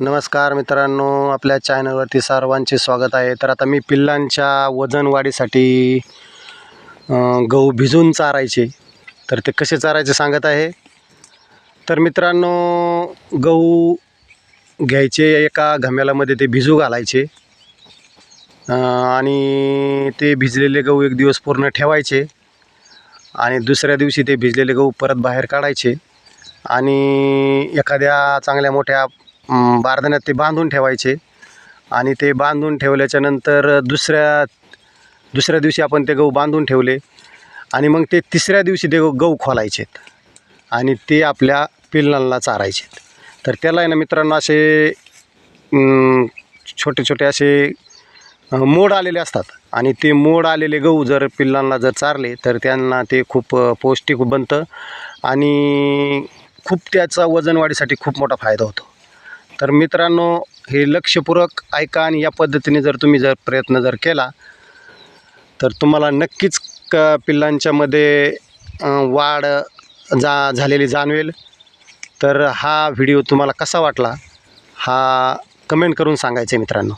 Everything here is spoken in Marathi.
नमस्कार मित्रांनो आपल्या चॅनलवरती सर्वांचे स्वागत आहे. तर आता मी पिल्लांच्या वजनवाढीसाठी गहू भिजून चारायचे. तर ते कसे चारायचे सांगत आहे. तर मित्रांनो गहू घ्यायचे एका घम्यालामध्ये ते भिजू घालायचे. आणि ते भिजलेले गहू एक दिवस पूर्ण ठेवायचे. आणि दुसऱ्या दिवशी ते भिजलेले गहू परत बाहेर काढायचे. आणि एखाद्या चांगल्या मोठ्या बारदाण्यात ते बांधून ठेवायचे. आणि ते बांधून ठेवल्याच्या नंतर दुसऱ्या दुसऱ्या दिवशी आपण ते गहू बांधून ठेवले. आणि मग ते तिसऱ्या दिवशी ते गहू खोलायचेत. आणि ते आपल्या पिल्लांना चारायचे तर त्याला आहे ना मित्रांनो असे छोटे छोटे असे मोड आलेले असतात. आणि ते मोड आलेले गहू जर पिल्लांना जर चारले तर त्यांना ते खूप पौष्टिक बनतं. आणि खूप त्याचा वजन वाढीसाठी खूप मोठा फायदा होतो. तर मित्रांनो हे लक्षपूर्वक ऐका आणि या पद्धतीने जर तुम्ही जर प्रयत्न जर केला तर तुम्हाला नक्कीच क पिल्लांच्यामध्ये वाढ जा झालेली जाणवेल. तर हा व्हिडिओ तुम्हाला कसा वाटला हा कमेंट करून सांगायचं आहे मित्रांनो.